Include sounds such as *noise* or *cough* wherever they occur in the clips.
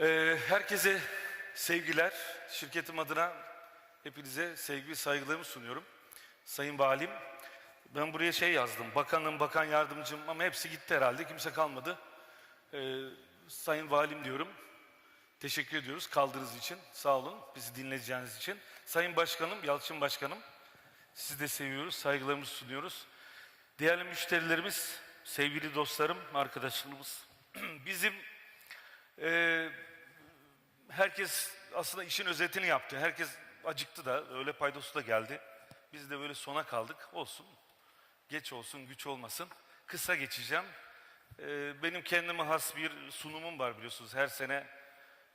Ee, herkese sevgiler. Şirketim adına hepinize sevgi saygılarımı sunuyorum. Sayın Valim, ben buraya şey yazdım. Bakanım, bakan yardımcım ama hepsi gitti herhalde. Kimse kalmadı. Ee, Sayın Valim diyorum. Teşekkür ediyoruz kaldığınız için. Sağ olun bizi dinleyeceğiniz için. Sayın Başkanım, Yalçın Başkanım. Sizi de seviyoruz, saygılarımızı sunuyoruz. Değerli müşterilerimiz, sevgili dostlarım, arkadaşlarımız. *clears throat* Bizim eee herkes aslında işin özetini yaptı. Herkes acıktı da öyle paydosu da geldi. Biz de böyle sona kaldık. Olsun. Geç olsun, güç olmasın. Kısa geçeceğim. Ee, benim kendime has bir sunumum var biliyorsunuz. Her sene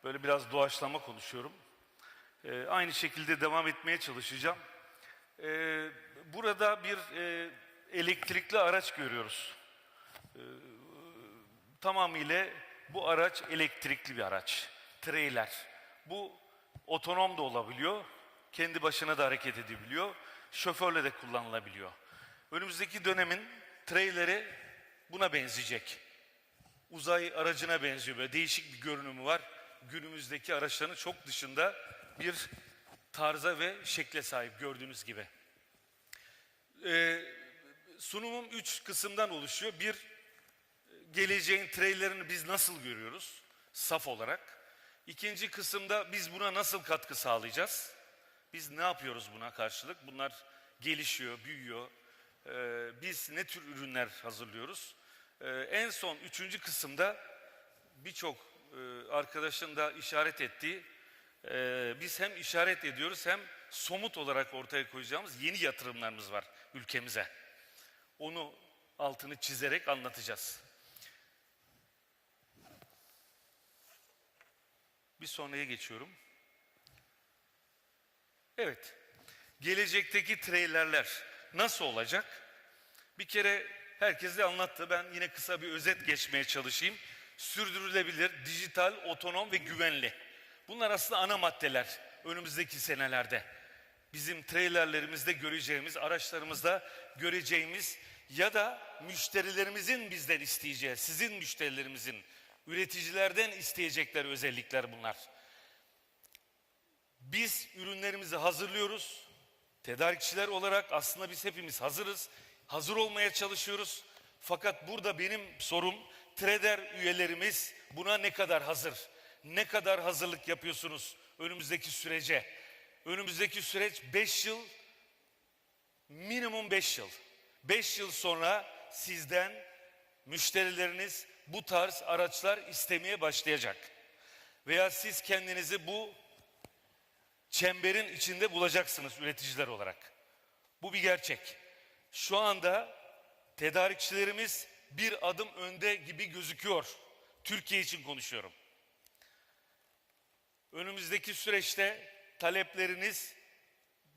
böyle biraz doğaçlama konuşuyorum. Ee, aynı şekilde devam etmeye çalışacağım. Ee, burada bir e, elektrikli araç görüyoruz. Ee, tamamıyla bu araç elektrikli bir araç. Trailer. Bu otonom da olabiliyor. Kendi başına da hareket edebiliyor. Şoförle de kullanılabiliyor. Önümüzdeki dönemin traileri buna benzeyecek. Uzay aracına benziyor böyle değişik bir görünümü var. Günümüzdeki araçların çok dışında bir tarza ve şekle sahip gördüğünüz gibi. Ee, sunumum üç kısımdan oluşuyor. Bir, geleceğin treylerini biz nasıl görüyoruz? Saf olarak. İkinci kısımda biz buna nasıl katkı sağlayacağız? Biz ne yapıyoruz buna karşılık? Bunlar gelişiyor, büyüyor. Ee, biz ne tür ürünler hazırlıyoruz? Ee, en son üçüncü kısımda birçok e, arkadaşın da işaret ettiği e, biz hem işaret ediyoruz hem somut olarak ortaya koyacağımız yeni yatırımlarımız var ülkemize. Onu altını çizerek anlatacağız. Bir sonraya geçiyorum. Evet. Gelecekteki treylerler nasıl olacak? Bir kere herkes anlattı. Ben yine kısa bir özet geçmeye çalışayım. Sürdürülebilir, dijital, otonom ve güvenli. Bunlar aslında ana maddeler önümüzdeki senelerde. Bizim treylerlerimizde göreceğimiz, araçlarımızda göreceğimiz ya da müşterilerimizin bizden isteyeceği, sizin müşterilerimizin, üreticilerden isteyecekleri özellikler bunlar. Biz ürünlerimizi hazırlıyoruz. Tedarikçiler olarak aslında biz hepimiz hazırız. Hazır olmaya çalışıyoruz. Fakat burada benim sorum trader üyelerimiz buna ne kadar hazır? Ne kadar hazırlık yapıyorsunuz önümüzdeki sürece? Önümüzdeki süreç 5 yıl minimum 5 yıl. 5 yıl sonra sizden müşterileriniz bu tarz araçlar istemeye başlayacak. Veya siz kendinizi bu çemberin içinde bulacaksınız üreticiler olarak. Bu bir gerçek. Şu anda tedarikçilerimiz bir adım önde gibi gözüküyor. Türkiye için konuşuyorum. Önümüzdeki süreçte talepleriniz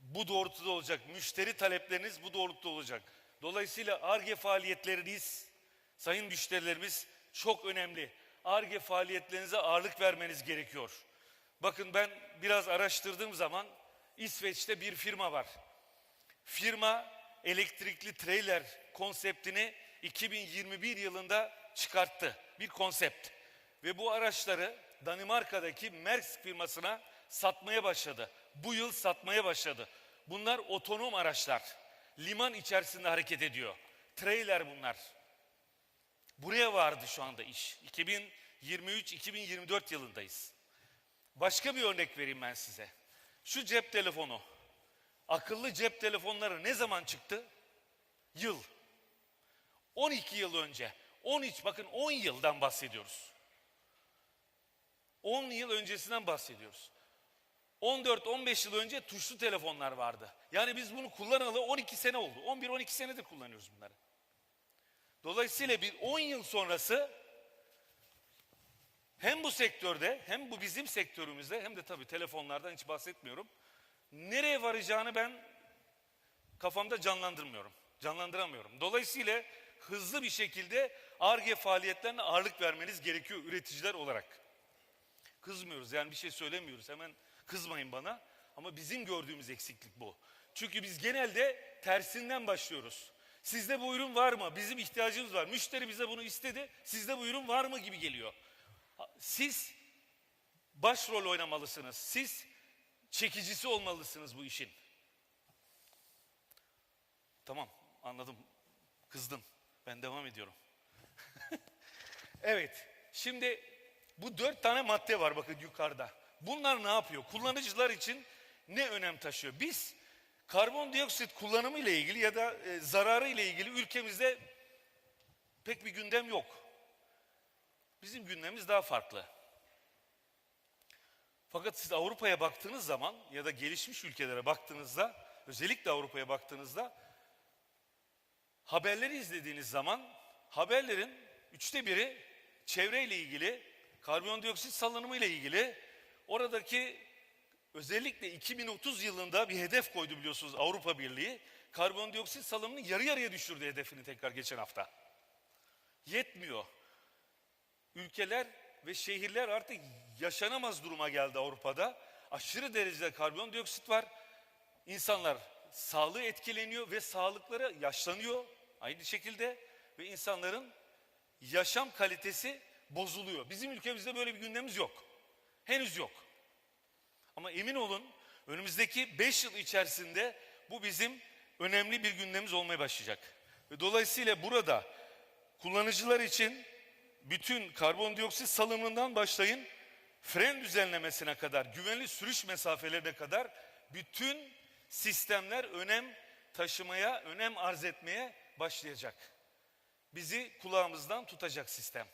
bu doğrultuda olacak. Müşteri talepleriniz bu doğrultuda olacak. Dolayısıyla ARGE faaliyetleriniz, sayın müşterilerimiz çok önemli. ARGE faaliyetlerinize ağırlık vermeniz gerekiyor. Bakın ben biraz araştırdığım zaman İsveç'te bir firma var. Firma elektrikli trailer konseptini 2021 yılında çıkarttı. Bir konsept. Ve bu araçları Danimarka'daki Maersk firmasına satmaya başladı. Bu yıl satmaya başladı. Bunlar otonom araçlar. Liman içerisinde hareket ediyor. Trailer bunlar. Buraya vardı şu anda iş. 2023-2024 yılındayız. Başka bir örnek vereyim ben size. Şu cep telefonu. Akıllı cep telefonları ne zaman çıktı? Yıl. 12 yıl önce. 13 bakın 10 yıldan bahsediyoruz. 10 yıl öncesinden bahsediyoruz. 14-15 yıl önce tuşlu telefonlar vardı. Yani biz bunu kullanalı 12 sene oldu. 11-12 senedir kullanıyoruz bunları. Dolayısıyla bir 10 yıl sonrası hem bu sektörde hem bu bizim sektörümüzde hem de tabii telefonlardan hiç bahsetmiyorum. Nereye varacağını ben kafamda canlandırmıyorum. Canlandıramıyorum. Dolayısıyla hızlı bir şekilde ARGE faaliyetlerine ağırlık vermeniz gerekiyor üreticiler olarak. Kızmıyoruz yani bir şey söylemiyoruz. Hemen kızmayın bana. Ama bizim gördüğümüz eksiklik bu. Çünkü biz genelde tersinden başlıyoruz. Sizde bu ürün var mı? Bizim ihtiyacımız var. Müşteri bize bunu istedi. Sizde bu ürün var mı gibi geliyor. Siz başrol oynamalısınız. Siz çekicisi olmalısınız bu işin. Tamam anladım. Kızdın. Ben devam ediyorum. *laughs* evet. Şimdi bu dört tane madde var bakın yukarıda. Bunlar ne yapıyor? Kullanıcılar için ne önem taşıyor? Biz karbondioksit kullanımı ile ilgili ya da e, zararı ile ilgili ülkemizde pek bir gündem yok. Bizim gündemimiz daha farklı. Fakat siz Avrupa'ya baktığınız zaman ya da gelişmiş ülkelere baktığınızda, özellikle Avrupa'ya baktığınızda haberleri izlediğiniz zaman haberlerin üçte biri çevreyle ilgili, karbondioksit salınımı ile ilgili oradaki özellikle 2030 yılında bir hedef koydu biliyorsunuz Avrupa Birliği. Karbondioksit salınımını yarı yarıya düşürdü hedefini tekrar geçen hafta. Yetmiyor. Ülkeler ve şehirler artık yaşanamaz duruma geldi Avrupa'da. Aşırı derecede karbondioksit var. İnsanlar sağlığı etkileniyor ve sağlıkları yaşlanıyor aynı şekilde ve insanların yaşam kalitesi bozuluyor. Bizim ülkemizde böyle bir gündemimiz yok. Henüz yok. Ama emin olun önümüzdeki 5 yıl içerisinde bu bizim önemli bir gündemimiz olmaya başlayacak. Ve dolayısıyla burada kullanıcılar için bütün karbondioksit salımından başlayın fren düzenlemesine kadar, güvenli sürüş mesafelerine kadar bütün sistemler önem taşımaya, önem arz etmeye başlayacak. Bizi kulağımızdan tutacak sistem.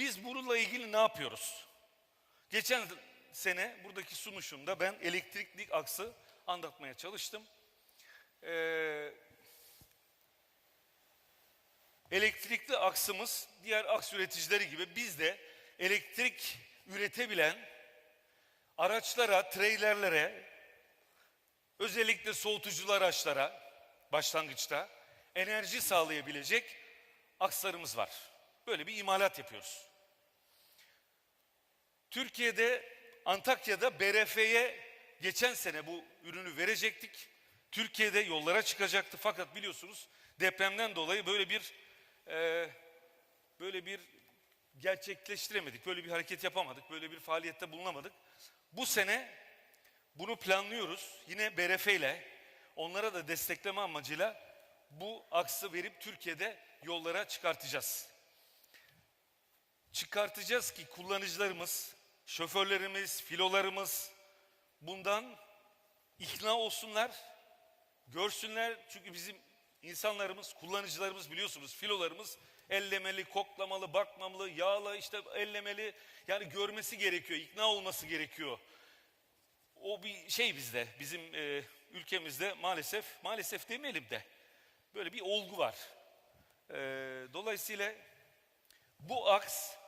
Biz bununla ilgili ne yapıyoruz? Geçen sene buradaki sunuşumda ben elektrikli aksı anlatmaya çalıştım. Ee, elektrikli aksımız diğer aks üreticileri gibi biz de elektrik üretebilen araçlara, treylerlere, özellikle soğutuculu araçlara başlangıçta enerji sağlayabilecek akslarımız var. Böyle bir imalat yapıyoruz. Türkiye'de Antakya'da BRF'ye geçen sene bu ürünü verecektik. Türkiye'de yollara çıkacaktı fakat biliyorsunuz depremden dolayı böyle bir e, böyle bir gerçekleştiremedik. Böyle bir hareket yapamadık. Böyle bir faaliyette bulunamadık. Bu sene bunu planlıyoruz. Yine BRF ile onlara da destekleme amacıyla bu aksı verip Türkiye'de yollara çıkartacağız. Çıkartacağız ki kullanıcılarımız, şoförlerimiz, filolarımız bundan ikna olsunlar, görsünler. Çünkü bizim insanlarımız, kullanıcılarımız biliyorsunuz filolarımız ellemeli, koklamalı, bakmamalı, yağla işte ellemeli. Yani görmesi gerekiyor, ikna olması gerekiyor. O bir şey bizde, bizim e, ülkemizde maalesef, maalesef demeyelim de böyle bir olgu var. E, dolayısıyla bu aks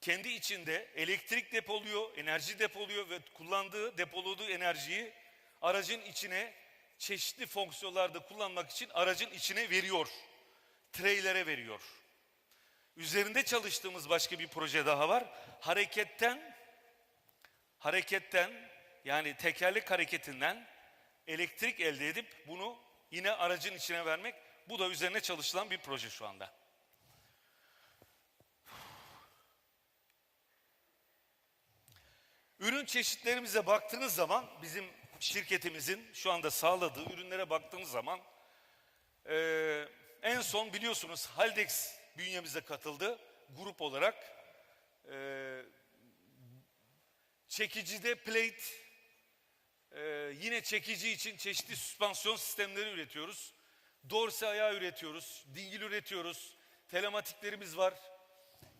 kendi içinde elektrik depoluyor, enerji depoluyor ve kullandığı, depoladığı enerjiyi aracın içine çeşitli fonksiyonlarda kullanmak için aracın içine veriyor. Treylere veriyor. Üzerinde çalıştığımız başka bir proje daha var. Hareketten hareketten yani tekerlek hareketinden elektrik elde edip bunu yine aracın içine vermek. Bu da üzerine çalışılan bir proje şu anda. Ürün çeşitlerimize baktığınız zaman bizim şirketimizin şu anda sağladığı ürünlere baktığınız zaman eee, en son biliyorsunuz Haldex bünyemize katıldı grup olarak. Eee çekicide plate, eee, yine çekici için çeşitli süspansiyon sistemleri üretiyoruz. Dorse ayağı üretiyoruz, dingil üretiyoruz, telematiklerimiz var,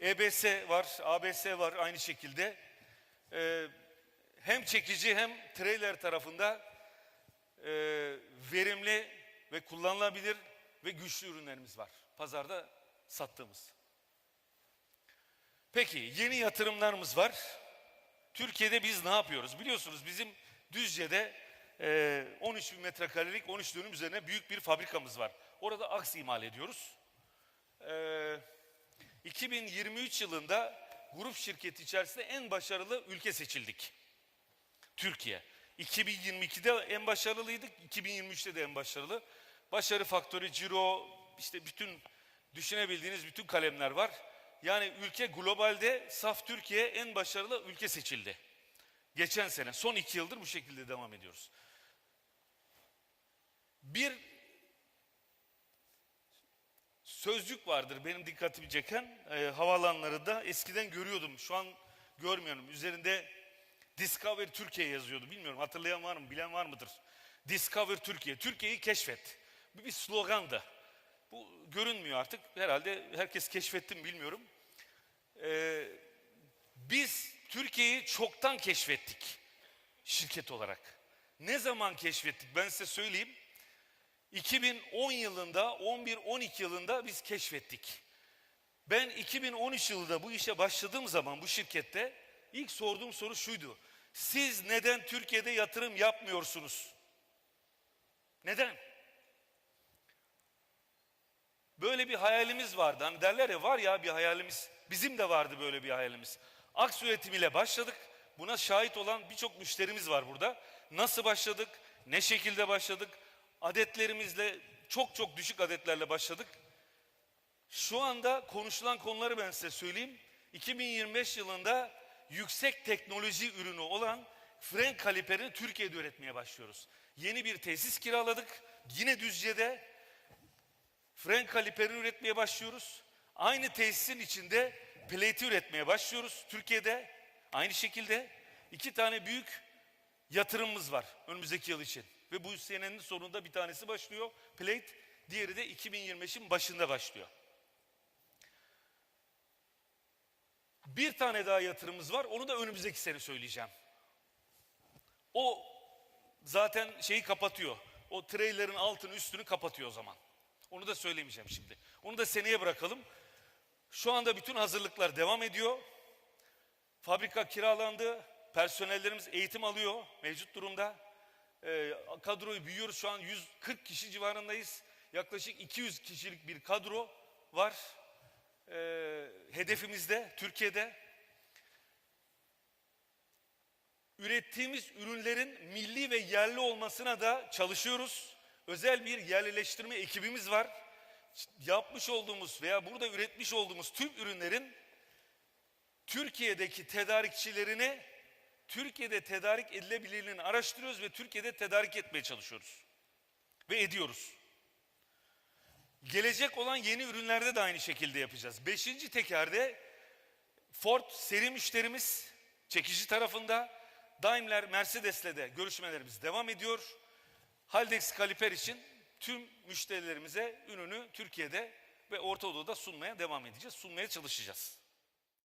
EBS var, ABS var aynı şekilde. Eee, hem çekici hem trailer tarafında eee, verimli ve kullanılabilir ve güçlü ürünlerimiz var. Pazarda sattığımız. Peki yeni yatırımlarımız var. Türkiye'de biz ne yapıyoruz? Biliyorsunuz bizim Düzce'de eee 13 bin metrekarelik 13 dönüm üzerine büyük bir fabrikamız var. Orada aks imal ediyoruz. Eee 2023 yılında grup şirketi içerisinde en başarılı ülke seçildik. Türkiye. 2022'de en başarılıydık, 2023'te de en başarılı. Başarı faktörü, ciro, işte bütün düşünebildiğiniz bütün kalemler var. Yani ülke globalde saf Türkiye en başarılı ülke seçildi. Geçen sene son iki yıldır bu şekilde devam ediyoruz. Bir sözcük vardır benim dikkatimi çeken. E, havaalanlarında eskiden görüyordum. Şu an görmüyorum. Üzerinde Discover Türkiye yazıyordu. Bilmiyorum hatırlayan var mı bilen var mıdır? Discover Türkiye. Türkiye'yi keşfet. Bu bir slogandı. Bu görünmüyor artık. Herhalde herkes keşfetti mi bilmiyorum. E, biz Türkiye'yi çoktan keşfettik şirket olarak. Ne zaman keşfettik? Ben size söyleyeyim 2010 yılında, 11-12 yılında biz keşfettik. Ben 2013 yılında bu işe başladığım zaman bu şirkette ilk sorduğum soru şuydu. Siz neden Türkiye'de yatırım yapmıyorsunuz? Neden? Böyle bir hayalimiz vardı. Hani derler ya var ya bir hayalimiz. Bizim de vardı böyle bir hayalimiz. Aks üretimiyle başladık. Buna şahit olan birçok müşterimiz var burada. Nasıl başladık? Ne şekilde başladık? Adetlerimizle çok çok düşük adetlerle başladık. Şu anda konuşulan konuları ben size söyleyeyim. 2025 yılında yüksek teknoloji ürünü olan fren kaliperini Türkiye'de üretmeye başlıyoruz. Yeni bir tesis kiraladık. Yine Düzce'de fren kaliperini üretmeye başlıyoruz. Aynı tesisin içinde plate üretmeye başlıyoruz Türkiye'de. Aynı şekilde iki tane büyük yatırımımız var önümüzdeki yıl için. Ve bu senenin sonunda bir tanesi başlıyor plate, diğeri de 2025'in başında başlıyor. Bir tane daha yatırımımız var, onu da önümüzdeki sene söyleyeceğim. O zaten şeyi kapatıyor. O trailerin altını üstünü kapatıyor o zaman. Onu da söylemeyeceğim şimdi. Onu da seneye bırakalım. Şu anda bütün hazırlıklar devam ediyor. Fabrika kiralandı. Personellerimiz eğitim alıyor mevcut durumda. Ee, kadroyu büyüyoruz. Şu an 140 kişi civarındayız. Yaklaşık 200 kişilik bir kadro var. Ee, hedefimizde Türkiye'de. Ürettiğimiz ürünlerin milli ve yerli olmasına da çalışıyoruz. Özel bir yerlileştirme ekibimiz var. Yapmış olduğumuz veya burada üretmiş olduğumuz tüm ürünlerin Türkiye'deki tedarikçilerini Türkiye'de tedarik edilebilirliğini araştırıyoruz ve Türkiye'de tedarik etmeye çalışıyoruz. Ve ediyoruz. Gelecek olan yeni ürünlerde de aynı şekilde yapacağız. Beşinci tekerde Ford seri müşterimiz çekici tarafında. Daimler Mercedes'le de görüşmelerimiz devam ediyor. Haldex kaliper için tüm müşterilerimize ürünü Türkiye'de ve Orta Doğu'da sunmaya devam edeceğiz. Sunmaya çalışacağız.